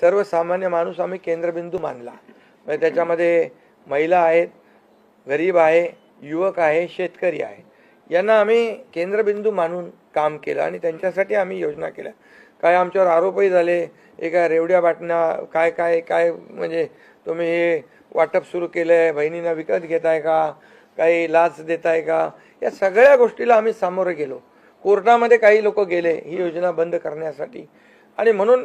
सर्वसामान्य माणूस आम्ही केंद्रबिंदू मानला. म्हणजे त्याच्यामध्ये महिला आहेत गरीब आहे युवक आहे शेतकरी आहे. यांना आम्ही केंद्रबिंदू मानून काम केलं आणि त्यांच्यासाठी आम्ही योजना केल्या. काय आमच्यावर आरोपही झाले एका रेवड्या बाटण्या काय काय काय म्हणजे तुम्ही हे वाटप सुरू केलं आहे बहिणींना विकत घेताय का काही लाच देताय का या सगळ्या गोष्टीला आम्ही सामोरे गेलो. कोर्टामध्ये काही लोक गेले ही योजना बंद करण्यासाठी. आणि म्हणून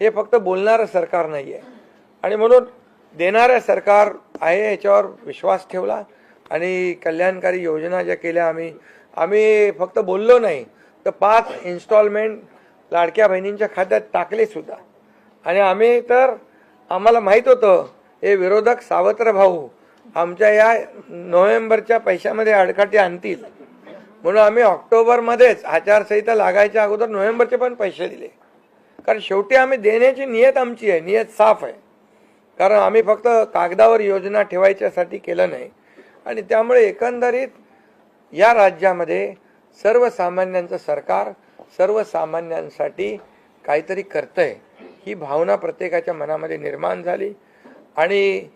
हे फक्त बोलणारं सरकार नाही आहे आणि म्हणून देणारं सरकार आहे याच्यावर विश्वास ठेवला. आणि कल्याणकारी योजना ज्या केल्या आम्ही आम्ही फक्त बोललो नाही तर पाच इन्स्टॉलमेंट लाडक्या बहिणींच्या खात्यात टाकलेसुद्धा आणि आम्ही तर आम्हाला माहीत होतं हे विरोधक सावत्र भाऊ आमच्या या नोव्हेंबरच्या पैशामध्ये अडकाटी आणतील. म्हणून आम्ही ऑक्टोबरमध्येच आचारसंहिता लागायच्या अगोदर नोव्हेंबरचे पण पैसे दिले. कारण शेवटी आम्ही देण्याची नियत आमची आहे नियत साफ आहे. कारण आम्ही फक्त कागदावर योजना ठेवायच्यासाठी केलं नाही. आणि त्यामुळे एकंदरीत या राज्यामध्ये सर्वसामान्यांचं सरकार सर्वसामान्यांसाठी काहीतरी करतंय ही भावना प्रत्येकाच्या मनामध्ये निर्माण झाली. आणि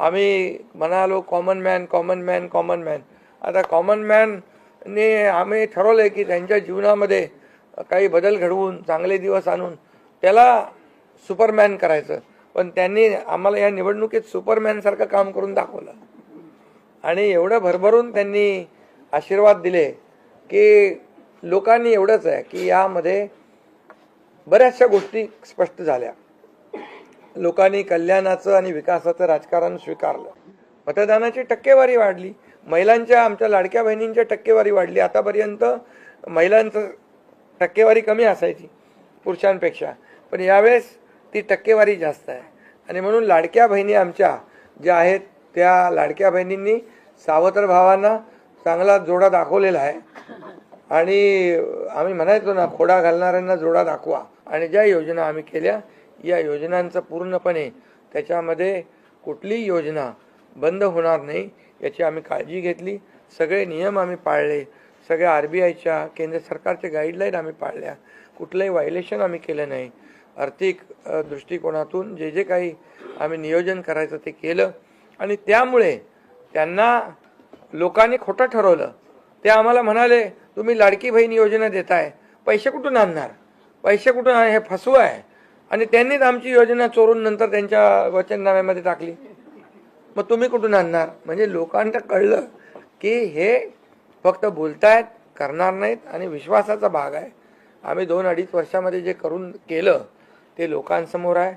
आम्ही म्हणालो common man common man common man आता कॉमन मॅनने आम्ही ठरवलं की त्यांच्या जीवनामध्ये काही बदल घडवून चांगले दिवस आणून त्याला सुपरमॅन करायचं. पण त्यांनी आम्हाला या निवडणुकीत सुपरमॅनसारखं काम करून दाखवलं. आणि एवढं भरभरून त्यांनी आशीर्वाद दिले की लोकांनी एवढंच आहे की यामध्ये बऱ्याचशा गोष्टी स्पष्ट झाल्या. लोकांनी कल्याणाचं आणि विकासाचं राजकारण स्वीकारलं. मतदानाची टक्केवारी वाढली. महिलांच्या आमच्या लाडक्या बहिणींच्या टक्केवारी वाढली. आतापर्यंत महिलांचं टक्केवारी कमी असायची. पुरुषांपेक्षा. पण यावेळेस ती टक्केवारी जास्त आहे. आणि म्हणून लाडक्या बहिणी आमच्या ज्या आहेत त्या लाडक्या बहिणींनी सावत्र भावांना चांगला जोडा दाखवलेला आहे. आणि आम्ही म्हणायचो ना खोडा घालणाऱ्यांना जोडा दाखवा. आणि ज्या योजना आम्ही केल्या या योजनांचं पूर्णपणे त्याच्यामध्ये कुठलीही योजना बंद होणार नाही याची आम्ही काळजी घेतली. सगळे नियम आम्ही पाळले. सगळ्या आर बी आयच्या केंद्र सरकारच्या गाईडलाईन आम्ही पाळल्या. कुठलंही व्हायलेशन आम्ही केलं नाही. आर्थिक दृष्टिकोनातून जे जे काही आम्ही नियोजन करायचं ते केलं. आणि त्यामुळे त्यांना लोकांनी खोटं ठरवलं. ते आम्हाला म्हणाले तुम्ही लाडकी बहीण योजना देताय. पैसे कुठून आणणार? पैसे कुठून आण- हे फसवं आहे. आणि त्यांनीच आमची योजना चोरून नंतर त्यांच्या वचननाम्यामध्ये टाकली. मग तुम्ही कुठून आणणार? म्हणजे लोकांना कळलं की हे फक्त बोलतायत करणार नाहीत आणि विश्वासाचा भाग आहे. आम्ही दोन अडीच वर्षामध्ये जे करून केलं ते लोकांसमोर आहे.